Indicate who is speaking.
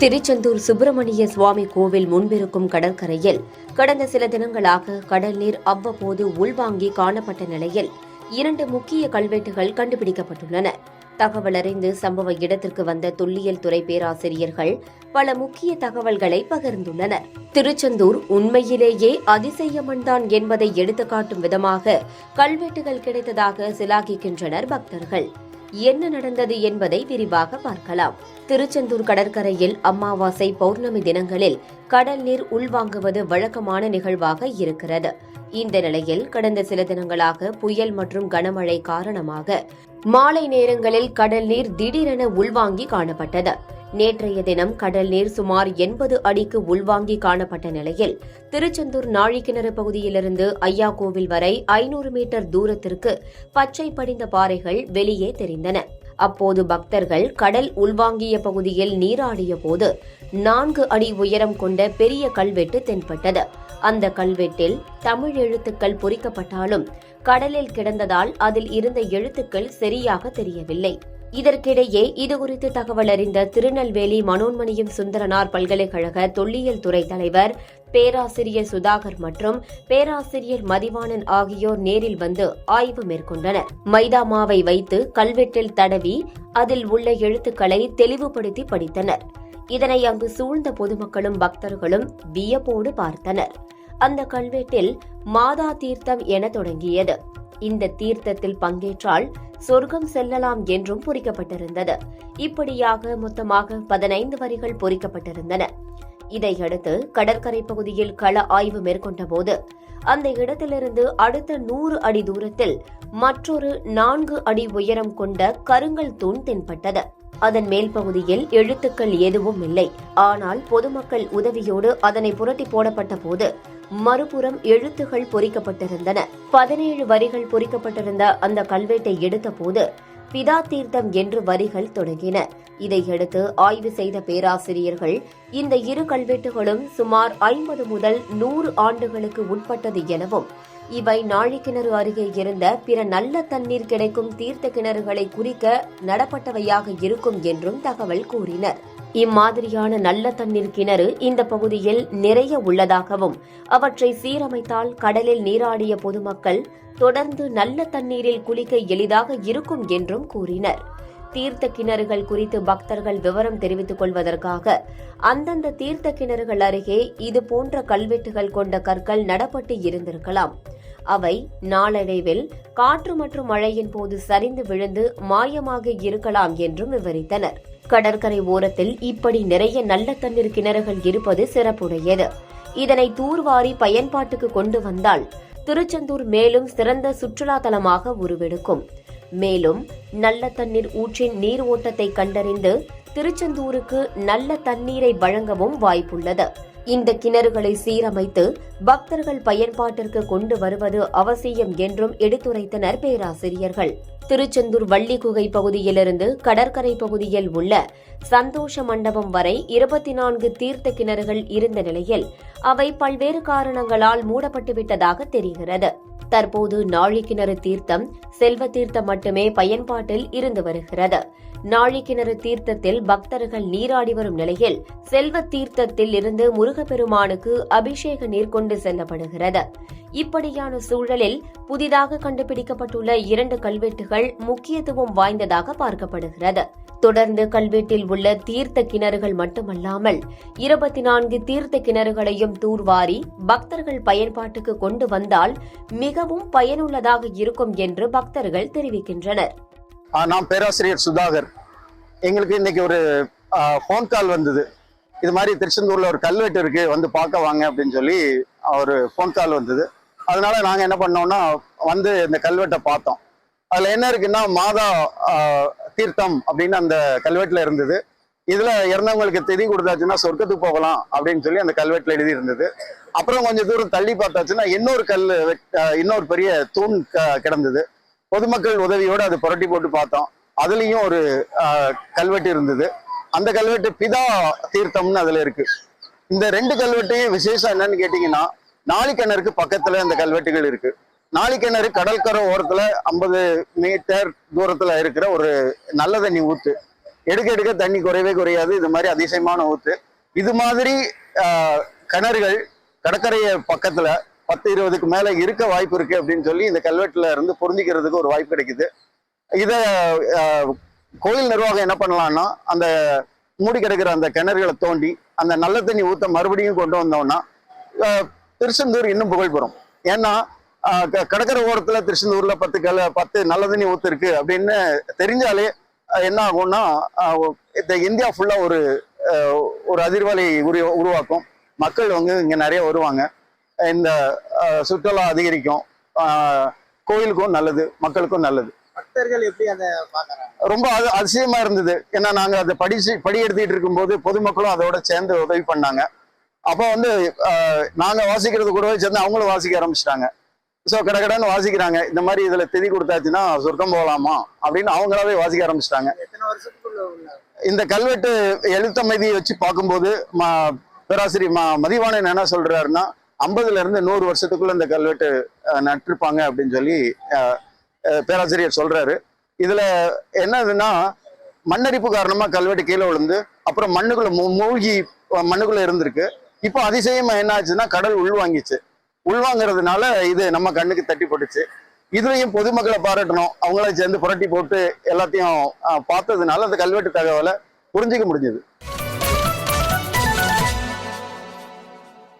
Speaker 1: திருச்செந்தூர் சுப்பிரமணிய சுவாமி கோவில் முன்பிருக்கும் கடற்கரையில் கடந்த சில தினங்களாக கடல் நீர் அவ்வப்போது உள்வாங்கி காணப்பட்ட நிலையில் இரண்டு முக்கிய கல்வெட்டுகள் கண்டுபிடிக்கப்பட்டுள்ளன. தகவல் அறிந்து சம்பவ இடத்திற்கு வந்த தொல்லியல் துறை பேராசிரியர்கள் பல முக்கிய தகவல்களை பகிர்ந்துள்ளனர். திருச்செந்தூர் உண்மையிலேயே அதிசயமன்தான் என்பதை எடுத்துக்காட்டும் விதமாக கல்வெட்டுகள் கிடைத்ததாக சிலாகிக்கின்றனர் பக்தர்கள். என்ன நடந்தது என்பதை விரிவாக பார்க்கலாம். திருச்செந்தூர் கடற்கரையில் அமாவாசை பௌர்ணமி தினங்களில் கடல் நீர் உள்வாங்குவது வழக்கமான நிகழ்வாக இருக்கிறது. இந்த நிலையில் கடந்த சில தினங்களாக புயல் மற்றும் கனமழை காரணமாக மாலை நேரங்களில் கடல் நீர் திடீரென உள்வாங்கி காணப்பட்டது. நேற்றைய தினம் கடல் நீர் சுமார் எண்பது அடிக்கு உள்வாங்கி காணப்பட்ட நிலையில் திருச்செந்தூர் நாழிக்கிணறு பகுதியிலிருந்து ஐயா கோவில் வரை ஐநூறு மீட்டர் தூரத்திற்கு பச்சை படிந்த பாறைகள் வெளியே தெரிந்தன. அப்போது பக்தர்கள் கடல் உள்வாங்கிய பகுதியில் நீராடிய போது நான்கு அடி உயரம் கொண்ட பெரிய கல்வெட்டு தென்பட்டது. அந்த கல்வெட்டில் தமிழ் எழுத்துக்கள் பொறிக்கப்பட்டாலும் கடலில் கிடந்ததால் அதில் இருந்த எழுத்துக்கள் சரியாக தெரியவில்லை. இதற்கிடையே இதுகுறித்து தகவல் அறிந்த திருநெல்வேலி மனோன்மணியம் சுந்தரனார் பல்கலைக்கழக தொல்லியல் துறை தலைவர் பேராசிரியர் சுதாகர் மற்றும் பேராசிரியர் மதிவாணன் ஆகியோர் நேரில் வந்து ஆய்வு மேற்கொண்டனர். மைதா மாவை வைத்து கல்வெட்டில் தடவி அதில் உள்ள எழுத்துக்களை தெளிவுபடுத்தி படித்தனர். இதனை அங்கு சூழ்ந்த பொதுமக்களும் பக்தர்களும் வியப்போடு பார்த்தனர். அந்த கல்வெட்டில் மாதா தீர்த்தம் என தொடங்கியது. இந்த தீர்த்தத்தில் பங்கேற்றால் சொர்க்கம் செல்லலாம் என்றும் பொறிக்கப்பட்டிருந்தது. இப்படியாக மொத்தமாக பதினைந்து வரிகள் பொறிக்கப்பட்டிருந்தன. இதையடுத்து கடற்கரை பகுதியில் கள ஆய்வு மேற்கொண்டபோது அந்த இடத்திலிருந்து அடுத்த நூறு அடி தூரத்தில் மற்றொரு நான்கு அடி உயரம் கொண்ட கருங்கல் தூண் தென்பட்டது. அதன் மேல் பகுதியில் எழுத்துக்கள் எதுவும் இல்லை. ஆனால் பொதுமக்கள் உதவியோடு அதனை புரட்டி போடப்பட்ட போது மறுபுறம் எழுத்துகள் பொறிக்கப்பட்டிருந்தன. பதினேழு வரிகள் பொறிக்கப்பட்டிருந்த அந்த கல்வெட்டை எடுத்தபோது பிதா தீர்த்தம் என்று வரிகள் தொடங்கின. இதையடுத்து ஆய்வு செய்த பேராசிரியர்கள் இந்த இரு கல்வெட்டுகளும் சுமார் ஐம்பது முதல் நூறு ஆண்டுகளுக்கு உட்பட்டது எனவும் இவை நாழிக்கிணறு அருகே இருந்த பிற நல்ல தண்ணீர் கிடைக்கும் தீர்த்த கிணறுகளை குறிக்க நடப்பட்டவையாக இருக்கும் என்றும் தகவல் கூறினர். இம்மாதிரியான நல்ல தண்ணீர் கிணறு இந்த பகுதியில் நிறைய உள்ளதாகவும் அவற்றை சீரமைத்தால் கடலில் நீராடிய பொதுமக்கள் தொடர்ந்து நல்ல தண்ணீரில் குளிக்க எளிதாக இருக்கும் என்றும் கூறினர். தீர்த்த கிணறுகள் குறித்து பக்தர்கள் விவரம் தெரிவித்துக் கொள்வதற்காக அந்தந்த தீர்த்த கிணறுகள் அருகே இது போன்ற கல்வெட்டுகள் கொண்ட கற்கள் நடப்பட்டு இருந்திருக்கலாம். அவை நாளடைவில் காற்று மற்றும் மழையின் போது சரிந்து விழுந்து மாயமாக இருக்கலாம் என்றும் விவரித்தனர். கடற்கரை ஓரத்தில் இப்படி நிறைய நல்ல தண்ணீர் கிணறுகள் இருப்பது சிறப்புடையது. இதனை தூர்வாரி பயன்பாட்டுக்கு கொண்டு வந்தால் திருச்செந்தூர் மேலும் சிறந்த சுற்றுலா தலமாக உருவெடுக்கும். மேலும் நல்ல தண்ணீர் ஊற்றின் நீர் ஓட்டத்தை கண்டறிந்து திருச்செந்தூருக்கு நல்ல தண்ணீரை வழங்கவும் வாய்ப்புள்ளது. இந்த கிணறுகளை சீரமைத்து பக்தர்கள் பயன்பாட்டிற்கு கொண்டு வருவது அவசியம் என்றும் எடுத்துரைத்தனர் பேராசிரியர்கள். திருச்செந்தூர் வள்ளிக்குகை பகுதியிலிருந்து கடற்கரை பகுதியில் உள்ள சந்தோஷ மண்டபம் வரை இருபத்தி நான்கு தீர்த்த கிணறுகள் இருந்த நிலையில் அவை பல்வேறு காரணங்களால் மூடப்பட்டுவிட்டதாக தெரிகிறது. தற்போது நாழிக்கிணறு தீர்த்தம் செல்வ தீர்த்தம் மட்டுமே பயன்பாட்டில் இருந்து வருகிறது. நாழிக்கிணறு தீர்த்தத்தில் பக்தர்கள் நீராடி வரும் நிலையில் செல்வ தீர்த்தத்தில் இருந்து முருகப்பெருமானுக்கு அபிஷேக நீர் கொண்டு செல்லப்படுகிறது. இப்படியான சூழலில் புதிதாக கண்டுபிடிக்கப்பட்டுள்ள இரண்டு கல்வெட்டுகள் முக்கியத்துவம் வாய்ந்ததாக பார்க்கப்படுகிறது. தொடர்ந்து கல்வெட்டில் உள்ள தீர்த்த கிணறுகள் மட்டுமல்லாமல் இருபத்தி நான்கு தீர்த்த கிணறுகளையும் தூர்வாரி பக்தர்கள் பயன்பாட்டுக்கு கொண்டு வந்தால் மிகவும் பயனுள்ளதாக இருக்கும் என்று பக்தர்கள் தெரிவிக்கின்றனர்.
Speaker 2: நான் பேராசிரியர் சுதாகர். எங்களுக்கு இன்னைக்கு ஒரு ஃபோன் கால் வந்தது. இது மாதிரி திருச்செந்தூர்ல ஒரு கல்வெட்டு இருக்கு வந்து பார்க்க வாங்க அப்படின்னு சொல்லி ஒரு ஃபோன் கால் வந்தது. அதனால நாங்கள் என்ன பண்ணோம்னா வந்து இந்த கல்வெட்டை பார்த்தோம். அதில் என்ன இருக்குன்னா மாதா தீர்த்தம் அப்படின்னு அந்த கல்வெட்டில் இருந்தது. இதில் இறந்தவங்களுக்கு திதி கொடுத்தாச்சுன்னா சொர்க்கத்துக்கு போகலாம் அப்படின்னு சொல்லி அந்த கல்வெட்டில் எழுதி இருந்தது அப்புறம் கொஞ்சம் தூரம் தள்ளி பார்த்தாச்சுன்னா இன்னொரு கல் இன்னொரு பெரிய தூண் க- கிடந்தது. பொதுமக்கள் உதவியோடு அது புரட்டி போட்டு பார்த்தோம். அதுலயும் ஒரு கல்வெட்டு இருந்தது. அந்த கல்வெட்டு பிதா தீர்த்தம்னு அதுல இருக்கு. இந்த ரெண்டு கல்வெட்டையும் விசேஷம் என்னன்னு கேட்டிங்கன்னா நாளிக்கிணறுக்கு பக்கத்தில் இந்த கல்வெட்டுகள் இருக்கு. நாளிக்கிணறு கடற்கரை ஓரத்தில் ஐம்பது மீட்டர் தூரத்தில் இருக்கிற ஒரு நல்ல தண்ணி ஊற்று எடுக்க எடுக்க தண்ணி குறையவே குறையாது. இது மாதிரி அதிசயமான ஊற்று இது மாதிரி கிணறுகள் கடற்கரைய பக்கத்துல பத்து இருபதுக்கு மேல இருக்க வாய்ப்பு இருக்கு அப்படின்னு சொல்லி இந்த கல்வெட்டுல இருந்து புரிஞ்சுக்கிறதுக்கு ஒரு வாய்ப்பு கிடைக்குது. இதை கோயில் நிர்வாகம் என்ன பண்ணலான்னா அந்த மூடி கிடக்கிற அந்த கிணறுகளை தோண்டி அந்த நல்ல தண்ணி ஊத்த மறுபடியும் கொண்டு வந்தோம்னா திருச்செந்தூர் இன்னும் புகழ் பெறும். ஏன்னா க- கடற்கரை ஓரத்துல திருச்செந்தூர்ல பத்து கல பத்து நல்ல தண்ணி ஊற்றுருக்கு அப்படின்னு தெரிஞ்சாலே என்ன ஆகும்னா இந்த இந்தியா ஃபுல்லா ஒரு ஒரு அதிர்வலை உரு உருவாக்கும். மக்கள் வந்து இங்க நிறைய வருவாங்க. இந்த சுற்றுலா அதிகரிக்கும். கோயிலுக்கும் நல்லது மக்களுக்கும் நல்லது.
Speaker 3: பக்தர்கள் எப்படி அதை பாக்குறாங்க
Speaker 2: ரொம்ப அது அதிசயமா இருந்தது. ஏன்னா நாங்க அதை படிச்சு படி எடுத்துட்டு இருக்கும்போது பொதுமக்களும் அதோட சேர்ந்து உதவி பண்ணாங்க. அப்போ வந்து நாங்க வாசிக்கிறது கூடவே சேர்ந்து அவங்களும் வாசிக்க ஆரம்பிச்சிட்டாங்க. ஸோ கடகடன்னு வாசிக்கிறாங்க. இந்த மாதிரி இதுல திதி கொடுத்தாச்சுன்னா சொர்க்கம் போகலாமா? அப்படின்னு அவங்களாவே வாசிக்க ஆரம்பிச்சிட்டாங்க. இந்த கல்வெட்டு எழுத்தமைதியை வச்சு பார்க்கும்போது ம- பேராசிரியர் ம மதிவாணன் என்ன சொல்றாருன்னா ஐம்பதுல இருந்து நூறு வருஷத்துக்குள்ள இந்த கல்வெட்டு நட்டிருப்பாங்க அப்படின்னு சொல்லி பேராசிரியர் சொல்றாரு. இதுல என்னதுன்னா மண்ணரிப்பு காரணமா கல்வெட்டு கீழே விழுந்து அப்புறம் மண்ணுக்குள்ள மூ- மூழ்கி மண்ணுக்குள்ள இருந்திருக்கு. இப்போ அதிசயமா என்ன ஆச்சுன்னா கடல் உள்வாங்கிச்சு. உள்வாங்கிறதுனால இது நம்ம கண்ணுக்கு தட்டி போட்டுச்சு. இதுலயும் பொதுமக்களை பாராட்டணும். அவங்கள சேர்ந்து புரட்டி போட்டு எல்லாத்தையும் பார்த்ததுனால அந்த கல்வெட்டு தகவலை புரிஞ்சுக்க முடிஞ்சது.